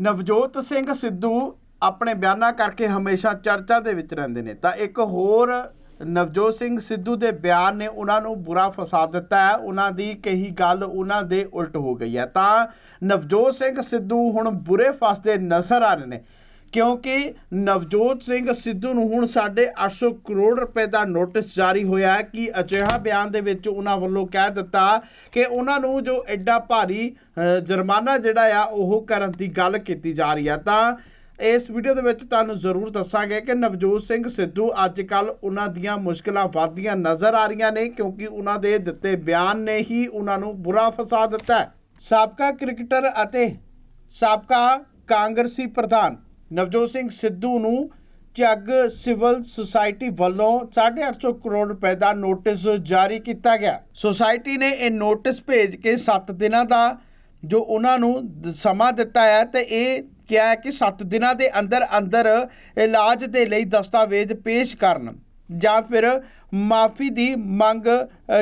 ਨਵਜੋਤ ਸਿੰਘ ਸਿੱਧੂ ਆਪਣੇ ਬਿਆਨਾਂ ਕਰਕੇ ਹਮੇਸ਼ਾ ਚਰਚਾ ਦੇ ਵਿੱਚ ਰਹਿੰਦੇ ਨੇ। ਤਾਂ ਇੱਕ ਹੋਰ ਨਵਜੋਤ ਸਿੰਘ ਸਿੱਧੂ ਦੇ ਬਿਆਨ ਨੇ ਉਹਨਾਂ ਨੂੰ ਬੁਰਾ ਫਸਾ ਦਿੱਤਾ ਹੈ। ਉਹਨਾਂ ਦੀ ਕਹੀ ਗੱਲ ਉਹਨਾਂ ਦੇ ਉਲਟ ਹੋ ਗਈ ਹੈ। ਤਾਂ ਨਵਜੋਤ ਸਿੰਘ ਸਿੱਧੂ ਹੁਣ ਬੁਰੇ ਫਸਦੇ ਨਜ਼ਰ ਆ ਰਹੇ ਨੇ। ਕਿਉਂਕਿ ਨਵਜੋਤ ਸਿੰਘ ਸਿੱਧੂ ਨੂੰ ਹੁਣ ਸਾਡੇ 800 ਕਰੋੜ ਰੁਪਏ ਦਾ ਨੋਟਿਸ ਜਾਰੀ ਹੋਇਆ ਹੈ ਕਿ ਅਜਿਹਾ ਬਿਆਨ ਦੇ ਵਿੱਚ ਉਹਨਾਂ ਵੱਲੋਂ ਕਹਿ ਦਿੱਤਾ ਕਿ ਉਹਨਾਂ ਨੂੰ ਜੋ ਐਡਾ ਭਾਰੀ ਜੁਰਮਾਨਾ ਜਿਹੜਾ ਆ, ਉਹ ਕਰਨ ਦੀ ਗੱਲ ਕੀਤੀ ਜਾ ਰਹੀ ਹੈ ਤਾਂ ਇਸ ਵੀਡੀਓ ਦੇ ਵਿੱਚ ਤੁਹਾਨੂੰ ਜ਼ਰੂਰ ਦੱਸਾਂਗੇ ਕਿ ਨਵਜੋਤ ਸਿੰਘ ਸਿੱਧੂ ਅੱਜ ਕੱਲ ਉਹਨਾਂ ਦੀਆਂ ਮੁਸ਼ਕਲਾਂ ਵੱਧਦੀਆਂ ਨਜ਼ਰ ਆ ਰਹੀਆਂ ਨੇ ਕਿਉਂਕਿ ਉਹਨਾਂ ਦੇ ਦਿੱਤੇ ਬਿਆਨ ਨੇ ਹੀ ਉਹਨਾਂ ਨੂੰ ਬੁਰਾ ਫਸਾ ਦਿੱਤਾ ਸਾਬਕਾ ਕ੍ਰਿਕਟਰ ਅਤੇ ਸਾਬਕਾ ਕਾਂਗਰਸੀ ਪ੍ਰਧਾਨ ਨਵਜੋਤ ਸਿੰਘ ਸਿੱਧੂ ਨੂੰ ਝੱਗ ਸਿਵਲ ਸੁਸਾਇਟੀ ਵੱਲੋਂ 850 ਕਰੋੜ ਰੁਪਏ ਦਾ ਨੋਟਿਸ ਜਾਰੀ ਕੀਤਾ ਗਿਆ। ਸੁਸਾਇਟੀ ਨੇ ਇਹ ਨੋਟਿਸ ਭੇਜ ਕੇ 7 ਦਿਨਾਂ ਦਾ ਜੋ ਉਹਨਾਂ ਨੂੰ ਸਮਾਂ ਦਿੱਤਾ ਹੈ ਤੇ ਇਹ ਕਿਹਾ ਹੈ ਕਿ 7 ਦਿਨਾਂ ਦੇ ਅੰਦਰ ਅੰਦਰ ਇਲਾਜ ਦੇ ਲਈ ਦਸਤਾਵੇਜ਼ ਪੇਸ਼ ਕਰਨ। ਜਾਂ ਫਿਰ ਮਾਫੀ ਦੀ ਮੰਗ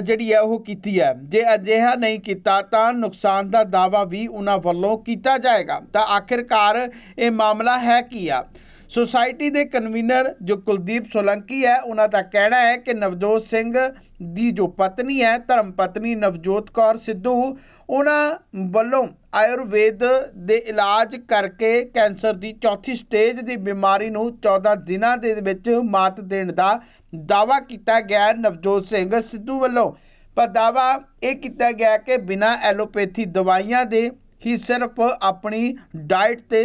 ਜਿਹੜੀ ਹੈ ਉਹ ਕੀਤੀ ਹੈ। ਜੇ ਅਜਿਹਾ ਨਹੀਂ ਕੀਤਾ ਤਾਂ ਨੁਕਸਾਨ ਦਾ ਦਾਵਾ ਵੀ ਉਹਨਾਂ ਵੱਲੋਂ ਕੀਤਾ ਜਾਏਗਾ। ਤਾਂ ਆਖਿਰਕਾਰ ਇਹ ਮਾਮਲਾ ਹੈ ਕੀ ਆ? ਸੁਸਾਇਟੀ ਦੇ ਕਨਵੀਨਰ ਜੋ ਕੁਲਦੀਪ ਸੋਲੰਕੀ ਹੈ, ਉਹਨਾਂ ਦਾ ਕਹਿਣਾ ਹੈ ਕਿ ਨਵਜੋਤ ਸਿੰਘ ਦੀ ਜੋ ਪਤਨੀ ਹੈ, ਧਰਮ ਪਤਨੀ ਨਵਜੋਤ ਕੌਰ ਸਿੱਧੂ, ਉਹਨਾਂ ਵੱਲੋਂ ਆਯੁਰਵੇਦ ਦੇ ਇਲਾਜ ਕਰਕੇ ਕੈਂਸਰ ਦੀ ਚੌਥੀ ਸਟੇਜ ਦੀ ਬਿਮਾਰੀ ਨੂੰ 14 ਦਿਨਾਂ ਦੇ ਵਿੱਚ ਮਾਤ ਦੇਣ ਦਾ ਦਾਵਾ ਕੀਤਾ ਗਿਆ ਨਵਜੋਤ ਸਿੰਘ ਸਿੱਧੂ ਵੱਲੋਂ। ਪਰ ਦਾਵਾ ਇਹ ਕੀਤਾ ਗਿਆ ਕਿ ਬਿਨਾਂ ਐਲੋਪੈਥੀ ਦਵਾਈਆਂ ਦੇ ਹੀ ਸਿਰਫ ਆਪਣੀ ਡਾਈਟ ਤੇ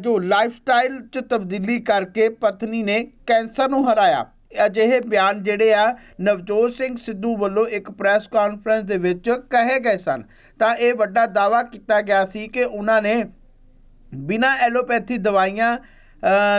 ਜੋ ਲਾਈਫ ਸਟਾਈਲ ਚ ਤਬਦੀਲੀ ਕਰਕੇ ਪਤਨੀ ਨੇ ਕੈਂਸਰ ਨੂੰ ਹਰਾਇਆ। ਅਜਿਹੇ ਬਿਆਨ ਜਿਹੜੇ ਆ ਨਵਜੋਤ ਸਿੰਘ ਸਿੱਧੂ ਵੱਲੋਂ ਇੱਕ ਪ੍ਰੈਸ ਕਾਨਫਰੰਸ ਦੇ ਵਿੱਚ ਕਹੇ ਗਏ ਸਨ। ਤਾਂ ਇਹ ਵੱਡਾ ਦਾਵਾ ਕੀਤਾ ਗਿਆ ਸੀ ਕਿ ਉਹਨਾਂ ਨੇ ਬਿਨਾਂ ਐਲੋਪੈਥੀ ਦਵਾਈਆਂ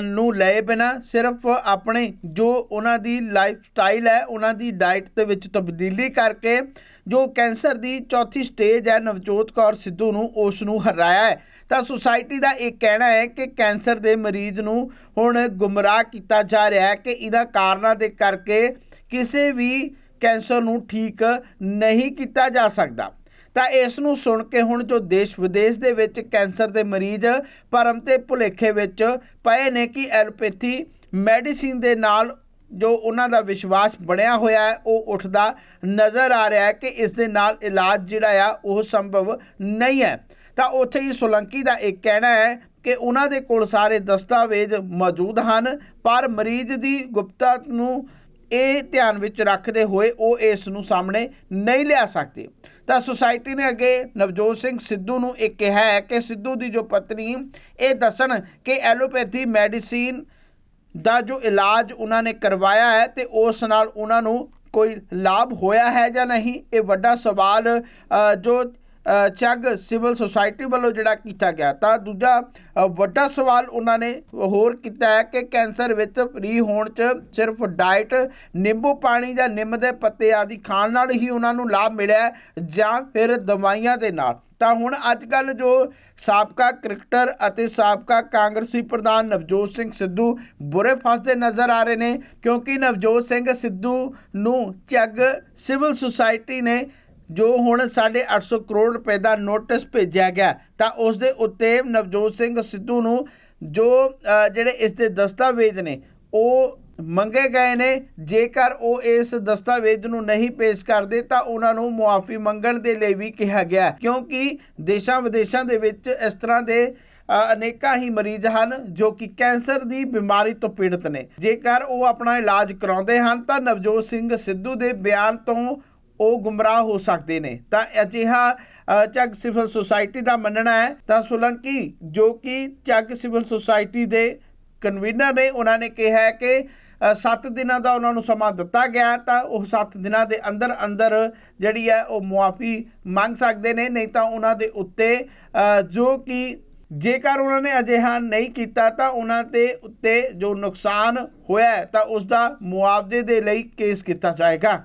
ਨੂੰ ਲਏ ਬਿਨਾ ਸਿਰਫ ਆਪਣੇ ਜੋ ਉਹਨਾਂ ਦੀ ਲਾਈਫ ਸਟਾਈਲ ਹੈ, ਉਹਨਾਂ ਦੀ ਡਾਈਟ ਦੇ ਵਿੱਚ ਤਬਦੀਲੀ ਕਰਕੇ ਜੋ ਕੈਂਸਰ ਦੀ ਚੌਥੀ ਸਟੇਜ ਹੈ, ਨਵਜੋਤ ਕੌਰ ਸਿੱਧੂ ਨੂੰ ਉਸ ਨੂੰ ਹਰਾਇਆ ਹੈ। ਤਾਂ ਸੁਸਾਇਟੀ ਦਾ ਇਹ ਕਹਿਣਾ ਹੈ ਕਿ ਕੈਂਸਰ ਦੇ ਮਰੀਜ਼ ਨੂੰ ਹੁਣ ਗੁੰਮਰਾਹ ਕੀਤਾ ਜਾ ਰਿਹਾ ਹੈ ਕਿ ਇਹਨਾਂ ਕਾਰਨਾਂ ਦੇ ਕਰਕੇ ਕਿਸੇ ਵੀ ਕੈਂਸਰ ਨੂੰ ਠੀਕ ਨਹੀਂ ਕੀਤਾ ਜਾ ਸਕਦਾ। ਤਾਂ ਇਸ ਨੂੰ ਸੁਣ ਕੇ ਹੁਣ ਜੋ ਦੇਸ਼ ਵਿਦੇਸ਼ ਦੇ ਵਿੱਚ ਕੈਂਸਰ ਦੇ ਮਰੀਜ਼ ਭਰਮ ਤੇ ਭੁਲੇਖੇ ਵਿੱਚ ਪਏ ਨੇ ਕਿ ਐਲੋਪੈਥੀ ਮੈਡੀਸਿਨ ਦੇ ਨਾਲ ਜੋ ਉਹਨਾਂ ਦਾ ਵਿਸ਼ਵਾਸ ਬਣਿਆ ਹੋਇਆ ਹੈ, ਉਹ ਉੱਠਦਾ ਨਜ਼ਰ ਆ ਰਿਹਾ ਹੈ ਕਿ ਇਸ ਦੇ ਨਾਲ ਇਲਾਜ ਜਿਹੜਾ ਆ, ਉਹ ਸੰਭਵ ਨਹੀਂ ਹੈ। ਤਾਂ ਉੱਥੇ ਹੀ ਸੋਲੰਕੀ ਦਾ ਇਹ ਕਹਿਣਾ ਹੈ ਕਿ ਉਹਨਾਂ ਦੇ ਕੋਲ ਸਾਰੇ ਦਸਤਾਵੇਜ਼ ਮੌਜੂਦ ਹਨ, ਪਰ ਮਰੀਜ਼ ਦੀ ਗੁਪਤਾ ਨੂੰ ਇਹ ਧਿਆਨ ਵਿੱਚ ਰੱਖਦੇ ਹੋਏ ਉਹ ਇਸ ਨੂੰ ਸਾਹਮਣੇ ਨਹੀਂ ਲਿਆ ਸਕਦੇ। ਤਾਂ ਸੁਸਾਇਟੀ ਨੇ ਅੱਗੇ ਨਵਜੋਤ ਸਿੰਘ ਸਿੱਧੂ ਨੂੰ ਇਹ ਕਿਹਾ ਹੈ ਕਿ ਸਿੱਧੂ ਦੀ ਜੋ ਪਤਨੀ, ਇਹ ਦੱਸਣ ਕਿ ਐਲੋਪੈਥੀ ਮੈਡੀਸਿਨ ਦਾ ਜੋ ਇਲਾਜ ਉਹਨਾਂ ਨੇ ਕਰਵਾਇਆ ਹੈ ਤੇ ਉਸ ਨਾਲ ਉਹਨਾਂ ਨੂੰ ਕੋਈ ਲਾਭ ਹੋਇਆ ਹੈ ਜਾਂ ਨਹੀਂ ਇਹ ਵੱਡਾ ਸਵਾਲ ਜੋ ਅ, ਚੱਗ ਸਿਵਲ ਸੁਸਾਇਟੀ ਵੱਲੋਂ ਜਿਹੜਾ ਕੀਤਾ ਗਿਆ। ਤਾਂ ਦੂਜਾ ਵੱਡਾ ਸਵਾਲ ਉਹਨਾਂ ਨੇ ਹੋਰ ਕੀਤਾ ਹੈ ਕਿ ਕੈਂਸਰ ਵਿੱਚ ਫ੍ਰੀ ਹੋਣ 'ਚ ਸਿਰਫ ਡਾਈਟ ਨਿੰਬੂ ਪਾਣੀ ਜਾਂ ਨਿੰਮ ਦੇ ਪੱਤੇ ਆਦਿ ਖਾਣ ਨਾਲ ਹੀ ਉਹਨਾਂ ਨੂੰ ਲਾਭ ਮਿਲਿਆ ਜਾਂ ਫਿਰ ਦਵਾਈਆਂ ਦੇ ਨਾਲ। ਤਾਂ ਹੁਣ ਅੱਜ ਕੱਲ ਜੋ ਸਾਬਕਾ ਕ੍ਰਿਕਟਰ ਅਤੇ ਸਾਬਕਾ ਕਾਂਗਰਸੀ ਪ੍ਰਧਾਨ ਨਵਜੋਤ ਸਿੰਘ ਸਿੱਧੂ ਬੁਰੇ ਫਸਦੇ ਨਜ਼ਰ ਆ ਰਹੇ ਨੇ, ਕਿਉਂਕਿ ਨਵਜੋਤ ਸਿੰਘ ਸਿੱਧੂ ਨੂੰ ਝੱਗ ਸਿਵਲ ਸੁਸਾਇਟੀ ਨੇ ਜੋ ਹੁਣ 850 ਕਰੋੜ ਰੁਪਏ ਦਾ ਨੋਟਿਸ ਭੇਜਿਆ ਗਿਆ, ਤਾਂ ਉਸ ਦੇ ਉੱਤੇ ਨਵਜੋਤ ਸਿੰਘ ਸਿੱਧੂ ਨੂੰ ਜੋ ਜਿਹੜੇ ਇਸ ਦੇ ਦਸਤਾਵੇਜ਼ ਨੇ, ਉਹ ਮੰਗੇ ਗਏ ਨੇ ਜੇਕਰ ਉਹ ਇਸ ਦਸਤਾਵੇਜ਼ ਨੂੰ ਨਹੀਂ ਪੇਸ਼ ਕਰਦੇ ਤਾਂ ਉਹਨਾਂ ਨੂੰ ਮੁਆਫੀ ਮੰਗਣ ਦੇ ਲਈ ਵੀ ਕਿਹਾ ਗਿਆ ਕਿਉਂਕਿ ਦੇਸ਼ਾਂ ਵਿਦੇਸ਼ਾਂ ਦੇ ਵਿੱਚ ਇਸ ਤਰ੍ਹਾਂ ਦੇ ਅਨੇਕਾਂ ਹੀ ਮਰੀਜ਼ ਹਨ ਜੋ ਕਿ ਕੈਂਸਰ ਦੀ ਬਿਮਾਰੀ ਤੋਂ ਪੀੜਤ ਨੇ। ਜੇਕਰ ਉਹ ਆਪਣਾ ਇਲਾਜ ਕਰਾਉਂਦੇ ਹਨ ਤਾਂ ਨਵਜੋਤ ਸਿੰਘ ਸਿੱਧੂ ਦੇ ਬਿਆਨ ਤੋਂ ਉਹ ਗੁੰਮਰਾਹ ਹੋ ਸਕਦੇ ਨੇ। ਤਾਂ ਅਜਿਹਾ ਅ, ਚੱਗ ਸਿਵਲ ਸੁਸਾਇਟੀ ਦਾ ਮੰਨਣਾ ਹੈ ਤਾਂ ਸੁਲੰਕੀ ਜੋ ਕਿ ਚੱਗ ਸਿਵਲ ਸੁਸਾਇਟੀ ਦੇ ਕਨਵੀਨਰ ਨੇ ਉਹਨਾਂ ਨੇ ਕਿਹਾ ਹੈ ਕਿ 7 ਦਿਨਾਂ ਦਾ ਉਹਨਾਂ ਨੂੰ ਸਮਾਂ ਦਿੱਤਾ ਗਿਆ ਤਾਂ ਉਹ 7 ਦਿਨਾਂ ਦੇ ਅੰਦਰ ਅੰਦਰ ਜਿਹੜੀ ਹੈ ਉਹ ਮੁਆਫੀ ਮੰਗ ਸਕਦੇ ਨੇ, ਨਹੀਂ ਤਾਂ ਉਹਨਾਂ ਦੇ ਉੱਤੇ ਜੋ ਕਿ ਜੇਕਰ ਉਹਨਾਂ ਨੇ ਅਜਿਹਾ ਨਹੀਂ ਕੀਤਾ ਤਾਂ ਉਹਨਾਂ ਤੇ ਉੱਤੇ ਜੋ ਨੁਕਸਾਨ ਹੋਇਆ ਤਾਂ ਉਸ ਦਾ ਮੁਆਵਜ਼ੇ ਦੇ ਲਈ ਕੇਸ ਕੀਤਾ ਜਾਏਗਾ।